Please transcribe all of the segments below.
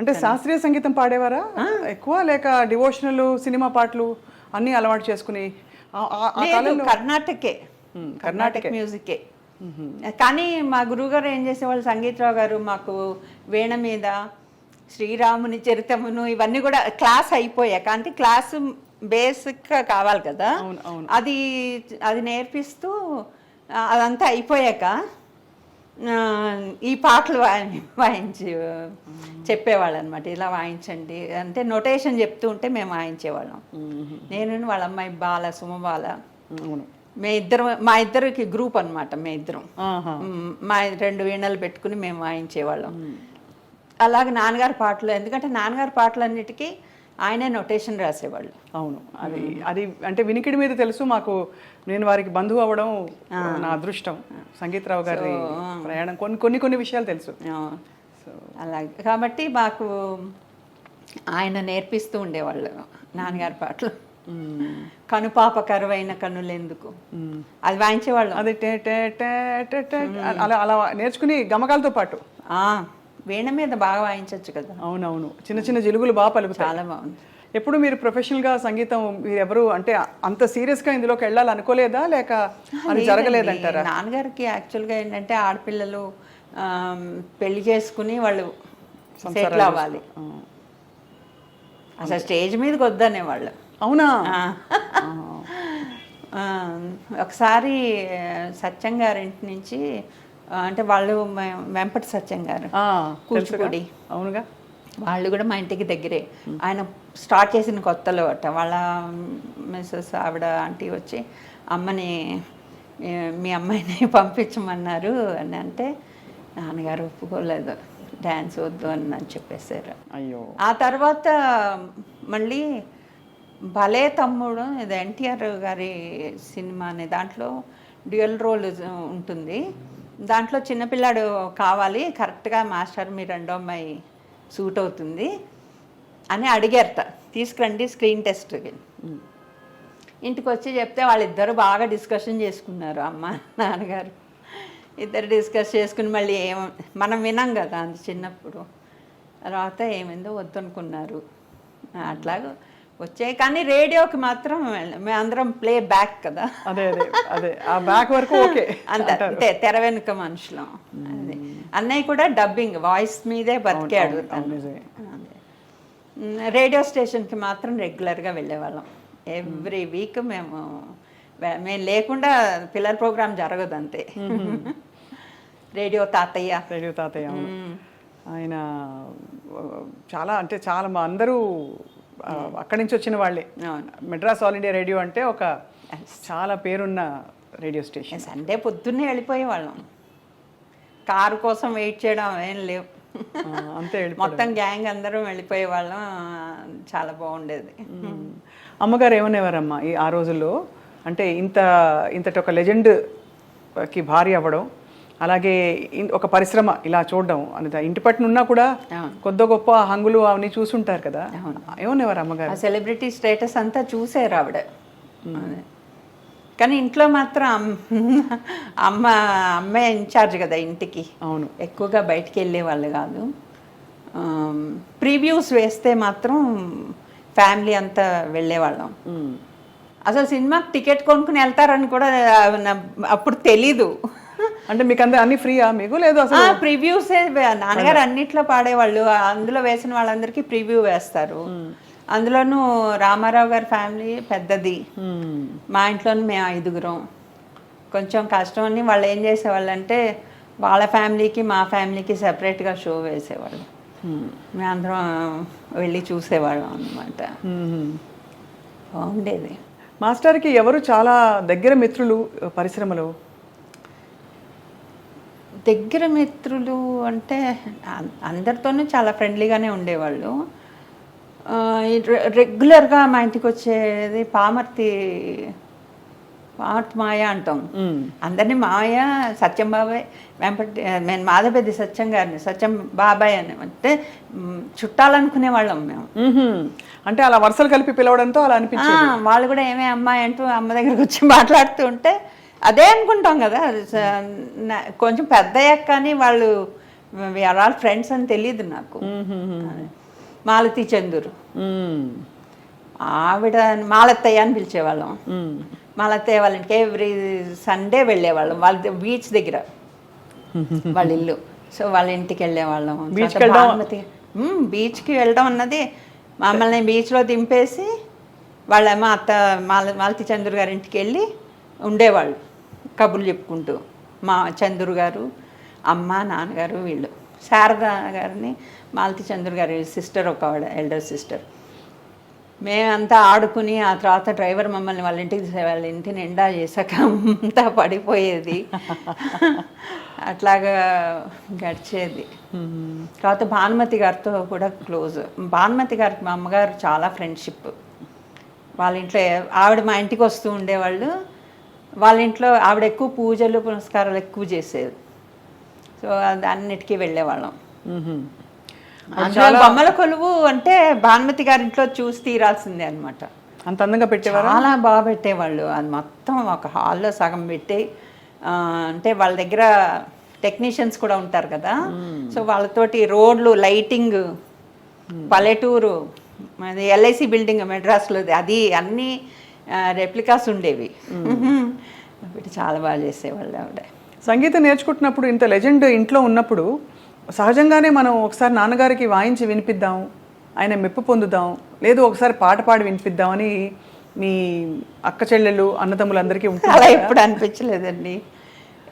అంటే శాస్త్రీయ సంగీతం పాడేవారా? ఎక్కువ లేక డివోషనల్ సినిమా పాటలు అన్నీ అలవాటు చేసుకుని కర్ణాటకే. కర్ణాటక మ్యూజికే. కానీ మా గురువుగారు ఏం చేసేవాళ్ళు? సంగీతరావు గారు మాకు వీణ మీద శ్రీరాముని చరితమును ఇవన్నీ కూడా క్లాస్ అయిపోయాక అంటే క్లాస్ బేసిక్గా కావాలి కదా. అది అది నేర్పిస్తూ అదంతా అయిపోయాక ఈ పాటలు వాయి- వాయించి చెప్పేవాళ్ళు అనమాట ఇలా వాయించండి. అంటే నొటేషన్ చెప్తూ ఉంటే మేము వాయించేవాళ్ళం. నేను వాళ్ళ అమ్మాయి బాల సుమబాల. అవును. మే ఇద్దరం మా ఇద్దరికి గ్రూప్ అన్నమాట మే ఇద్దరం. మా రెండు వీణలు పెట్టుకుని మేము వాయించేవాళ్ళం. అలాగే నాన్నగారి పాటలు ఎందుకంటే నాన్నగారి పాటలన్నిటికీ ఆయనే నొటేషన్ రాసేవాళ్ళు. అవును. అది అది అంటే వినికిడి మీద తెలుసు మాకు. నేను వారికి బంధువు అవ్వడం నా అదృష్టం. సంగీతరావు గారి ప్రయాణం కొన్ని కొన్ని కొన్ని విషయాలు తెలుసు. అలాగే. కాబట్టి మాకు ఆయన నేర్పిస్తూ ఉండేవాళ్ళు నాన్నగారి పాటలు. కనుపాప కరువైన కన్నులెందుకు అది వాయించేవాళ్ళం. అది టే టే టే టే టే అలా అలా నేర్చుకుని గమకాలతో పాటు. వీణ మీద బాగా వాయించవచ్చు కదా. అవునవును. చిన్న చిన్న జిలుగులు బాగా పలుకుతాయి. చాలా బాగుంది. ఎప్పుడు మీరు ప్రొఫెషనల్గా సంగీతం మీరు ఎవరు అంటే అంత సీరియస్గా ఇందులోకి వెళ్ళాలి అనుకోలేదా లేక అది జరగలేదంటారా. నాన్నగారికి యాక్చువల్గా ఏంటంటే ఆడపిల్లలు పెళ్ళి చేసుకుని వాళ్ళు సెటిల్ అవ్వాలి. అసలు స్టేజ్ మీదకి వద్దనేవాళ్ళు అవునా? ఆ. ఆ, ఒకసారి సత్యం గారింటి నుంచి అంటే వాళ్ళు వెంపటి సత్యం గారు. కూచిపూడి. అవునుగా. వాళ్ళు కూడా మా ఇంటికి దగ్గరే. ఆయన స్టార్ట్ చేసిన కొత్తలో అట. వాళ్ళ మిస్సెస్ ఆవిడ ఆంటీ వచ్చి అమ్మని "ఏ, మీ అమ్మాయిని పంపించమన్నారు. అని అంటే నాన్నగారు ఒప్పుకోలేదు. డ్యాన్స్ వద్దు అని అని చెప్పేశారు. అయ్యో. ఆ తర్వాత మళ్ళీ భలే తమ్ముడు. ఇది ఎన్టీఆర్ గారి సినిమా అనే దాంట్లో డ్యూయల్ రోల్ ఉంటుంది. దాంట్లో చిన్నపిల్లాడు కావాలి. కరెక్ట్గా మాస్టర్ మీ రెండో అమ్మాయి సూట్ అవుతుంది అని అడిగారట. తీసుకురండి స్క్రీన్ టెస్ట్కి ఇంటికి వచ్చి చెప్తే వాళ్ళిద్దరు బాగా డిస్కషన్ చేసుకున్నారు అమ్మ నాన్నగారు. ఇద్దరు డిస్కస్ చేసుకుని మళ్ళీ ఏం మనం వినాం కదా అంత చిన్నప్పుడు. తర్వాత ఏమైందో వద్దనుకున్నారు. అట్లాగా వచ్చాయి. కానీ రేడియోకి మాత్రం వెళ్ళ- మేమందరం ప్లే బ్యాక్ కదా. అదే అదే అదే. ఆ బ్యాక్ వరకు ఓకే అంత అంతే తెర వెనుక మనుషులం. అదే. అన్నయ్య కూడా డబ్బింగ్ వాయిస్ మీదే బతికాడు రేడియో స్టేషన్కి మాత్రం రెగ్యులర్గా వెళ్ళేవాళ్ళం. ఎవ్రీ వీక్ మేము మేము లేకుండా పిల్లల ప్రోగ్రామ్ జరగదు అంతే రేడియో తాతయ్య. రేడియో తాతయ్య. ఆయన చాలా అంటే చాలా మా అందరూ అక్కడి నుంచి వచ్చిన వాళ్ళే. మెడ్రాస్ ఆల్ ఇండియా రేడియో అంటే ఒక చాలా పేరున్న రేడియో స్టేషన్. సండే పొద్దున్నే వెళ్ళిపోయేవాళ్ళం. కారు కోసం వెయిట్ చేయడం ఏం లేవు. అంతే. మొత్తం గ్యాంగ్ అందరం వెళ్ళిపోయేవాళ్ళం. చాలా బాగుండేది. అమ్మగారు ఏమనేవారమ్మా ఈ ఆ రోజుల్లో? అంటే ఇంత ఇంతటి ఒక లెజెండ్కి భార్య అవ్వడం అలాగే ఒక పరిశ్రమ ఇలా చూడడం అనేది ఇంటి పట్టున ఉన్నా కూడా. కొద్ది గొప్ప హంగులు అవన్నీ చూసుంటారు కదా. ఏమనేవారు అమ్మగారు? సెలబ్రిటీ స్టేటస్ అంతా చూసారు ఆవిడ. కానీ ఇంట్లో మాత్రం అమ్- అమ్మ అమ్మే ఇన్ఛార్జ్ కదా ఇంటికి. అవును. ఎక్కువగా బయటికి వెళ్ళే వాళ్ళు కాదు. ప్రీవ్యూస్ వేస్తే మాత్రం ఫ్యామిలీ అంతా వెళ్ళేవాళ్ళం. అసలు సినిమాకి టికెట్ కొనుక్కుని వెళ్తారని కూడా అప్పుడు తెలీదు. అంటే మీకు అందరు అన్ని ఫ్రీయా మీకు? లేదు అసలు? ప్రివ్యూస్ నాన్నగారు అన్నిట్లో పాడేవాళ్ళు. అందులో వేసిన వాళ్ళందరికీ ప్రివ్యూ వేస్తారు. అందులోనూ రామారావు గారి ఫ్యామిలీ పెద్దది. మా ఇంట్లోనే మేము ఐదుగురం. కొంచెం కష్టం అని వాళ్ళు ఏం చేసేవాళ్ళు అంటే వాళ్ళ ఫ్యామిలీకి మా ఫ్యామిలీకి సెపరేట్గా షో వేసేవాళ్ళు. మేమందరం వెళ్ళి చూసేవాళ్ళం అనమాట. బాగుండేది. మాస్టర్కి ఎవరు చాలా దగ్గర మిత్రులు పరిశ్రమలో? దగ్గర మిత్రులు అంటే అందరితోనూ చాలా ఫ్రెండ్లీగానే ఉండేవాళ్ళు రెగ్యులర్గా మా ఇంటికి వచ్చేది పామర్తి పామర్తి మాయ అంటాం. అందరినీ మాయ సత్యం బాబాయ్ వెంపటి నేను మాధవపెద్ది సత్యం గారిని సత్యం బాబాయ్ అని అంటే చుట్టాలనుకునే వాళ్ళం మేము. అంటే అలా వరుసలు కలిపి పిలవడంతో అలా అనిపించింది వాళ్ళు కూడా ఏమే అమ్మాయి అంటూ అమ్మ దగ్గరకు వచ్చి మాట్లాడుతూ ఉంటే అదే అనుకుంటాం కదా కొంచెం పెద్ద అయ్యాక కానీ వాళ్ళు వీఆర్ ఆల్ ఫ్రెండ్స్ అని తెలియదు నాకు. మాలతి చందూరు. ఆవిడ మాలత్తయ్య అని పిలిచేవాళ్ళం. మాలత్తయ్య వాళ్ళ ఇంటికి ఎవ్రీ సండే వెళ్ళేవాళ్ళం వాళ్ళ బీచ్ దగ్గర. వాళ్ళ ఇల్లు. సో వాళ్ళ ఇంటికి వెళ్ళేవాళ్ళం. బీచ్కి వెళ్ళడం అన్నది మమ్మల్ని బీచ్లో దింపేసి వాళ్ళేమో అత్త మాల మాలతి చంద్రు గారి ఇంటికి వెళ్ళి ఉండేవాళ్ళు. కబుర్లు చెప్పుకుంటూ. మా చంద్రు గారు అమ్మ నాన్నగారు వీళ్ళు. శారద గారిని మాలతి చంద్రు గారి సిస్టర్ ఒక ఆవిడ ఎల్డర్ సిస్టర్. మేమంతా ఆడుకుని ఆ తర్వాత డ్రైవర్ మమ్మల్ని వాళ్ళ ఇంటికి వాళ్ళ ఇంటి నిండా చేసాక అంతా పడిపోయేది. అట్లాగా గడిచేది. తర్వాత భానుమతి గారితో కూడా క్లోజ్. భానుమతి గారికి మా అమ్మగారు చాలా ఫ్రెండ్షిప్. వాళ్ళ ఇంట్లో ఆవిడ మా ఇంటికి వస్తూ ఉండేవాళ్ళు. వాళ్ళ ఇంట్లో ఆవిడ ఎక్కువ పూజలు పునస్కారాలు ఎక్కువ చేసేది. సో అన్నిటికీ వెళ్ళేవాళ్ళం. అందులో బొమ్మల కొలువు అంటే భానుమతి గారి ఇంట్లో చూసి తీరాల్సిందే అనమాట అంత అందంగా పెట్టేవారా? చాలా బాగా పెట్టేవాళ్ళు. అది మొత్తం ఒక హాల్లో సగం పెట్టి అంటే వాళ్ళ దగ్గర టెక్నీషియన్స్ కూడా ఉంటారు కదా. సో వాళ్ళతోటి రోడ్లు లైటింగ్ పల్లెటూరు అది ఎల్ఐసి బిల్డింగ్ మెడ్రాస్లో అది అన్ని రెప్లికాస్ ఉండేవి. వీటి చాలా బాగా చేసేవాళ్ళు ఆవిడ. సంగీతం నేర్చుకుంటున్నప్పుడు ఇంత లెజెండ్ ఇంట్లో ఉన్నప్పుడు సహజంగానే మనం ఒకసారి నాన్నగారికి వాయించి వినిపిద్దాం ఆయన మెప్పు పొందుదాం లేదు ఒకసారి పాట పాడి వినిపిద్దామని మీ అక్క చెల్లెళ్ళు అన్నదమ్ములందరికీ ఉంటుంది అలా ఎప్పుడు అనిపించలేదండి.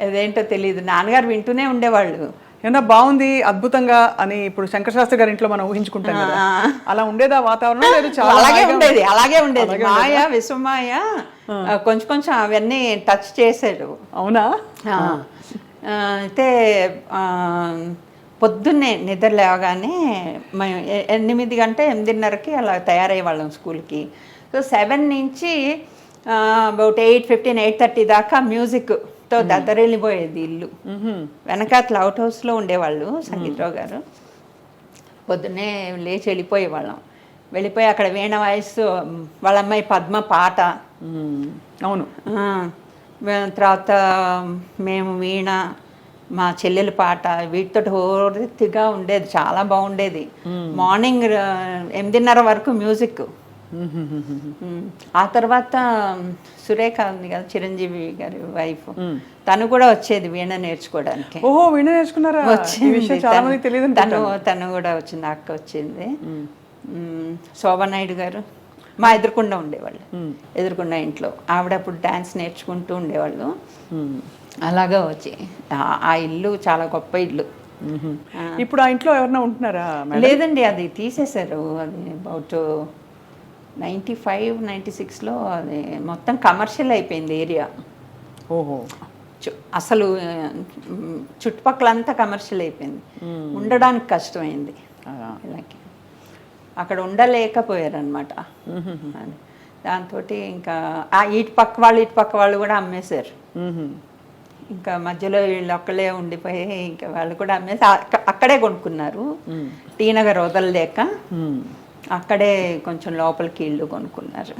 అదేంటో తెలియదు నాన్నగారు వింటూనే ఉండేవాళ్ళు. ఏమన్నా బాగుంది అద్భుతంగా అని ఇప్పుడు శంకర శాస్త్రి గారి ఇంట్లో మనం ఊహించుకుంటాం కదా. అలా ఉండేదా వాతావరణం? లేదు చాలా అలాగే ఉండేది అలాగే ఉండేది. మాయ విశ్వమాయ ఆ, కొంచెం కొంచెం అవన్నీ టచ్ చేసాడు అవునా? ఆ, ఆ, అయితే ఆ, పొద్దున్నే నిద్ర లేవగానే మేము ఎనిమిది గంట ఎనిమిదిన్నరకి అలా తయారయ్యే వాళ్ళం స్కూల్కి. సో సెవెన్ నుంచి about eight fifteen eight thirty దాకా మ్యూజిక్తో దద్దరెళ్ళిపోయేది ఇల్లు వెనకాతల అవుట్ హౌస్లో ఉండేవాళ్ళు సంగీతరావు గారు. పొద్దున్నే లేచి వెళ్ళిపోయేవాళ్ళం. వెళ్ళిపోయి అక్కడ వీణ వాయిస్తూ వాళ్ళ అమ్మాయి పద్మ పాట. అవును. తర్వాత మేము వీణ మా చెల్లెల పాట వీటితో హోరెత్తిగా ఉండేది చాలా బాగుండేది. మార్నింగ్ ఎనిమిదిన్నర వరకు మ్యూజిక్. ఆ తర్వాత సురేఖ ఉంది కదా చిరంజీవి గారి వైఫ్. తను కూడా వచ్చేది వీణ నేర్చుకోవడానికి. ఓహో వీణ నేర్చుకున్నారా? వచ్చింది. తను- తను తను కూడా వచ్చింది అక్క వచ్చింది. మ్మ్. శోభా నాయుడు గారు మా ఎదురుకుండా ఉండేవాళ్ళు. ఎదురుకుండా ఇంట్లో. ఆవిడ అప్పుడు డ్యాన్స్ నేర్చుకుంటూ ఉండేవాళ్ళు. అలాగా వచ్చి ఆ- ఇల్లు చాలా గొప్ప ఇల్లు. ఇప్పుడు ఆ ఇంట్లో ఎవరైనా ఉంటున్నారా? లేదండి అది తీసేశారు. అది అబౌట్ నైంటీ ఫైవ్ నైంటీ సిక్స్లో అది మొత్తం కమర్షియల్ అయిపోయింది ఏరియా. ఓహో. చు- అసలు ఆ, మ్, చుట్టుపక్కలంతా కమర్షియల్ అయిపోయింది. ఉండడానికి కష్టమైంది. వీళ్ళకి అక్కడ ఉండలేకపోయారనమాట దాంతో ఇంకా ఇటు పక్క వాళ్ళు ఇటు పక్క వాళ్ళు కూడా అమ్మేశారు. మ్మ్. ఇంకా మధ్యలో వీళ్ళు ఒక్కలే ఉండిపోయి ఇంకా వాళ్ళు కూడా అమ్మేసి అక్క- అక్కడే కొనుక్కున్నారు. టీ నగర్ వదలలేక. అక్కడే కొంచెం లోపలికి ఇల్లు కొనుక్కున్నారు.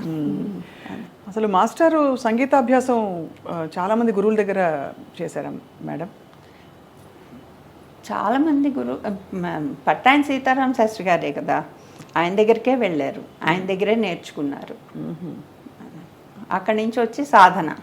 అసలు మాస్టారు సంగీతాభ్యాసం ఆ, చాలా మంది గురువుల దగ్గర చేశారా మేడం? చాలా మంది గురు మ- పట్టాయన సీతారాం శాస్త్రి గారే కదా. ఆయన దగ్గరికే వెళ్ళారు. ఆయన దగ్గరే నేర్చుకున్నారు. అక్కడి నుంచి వచ్చి సాధన.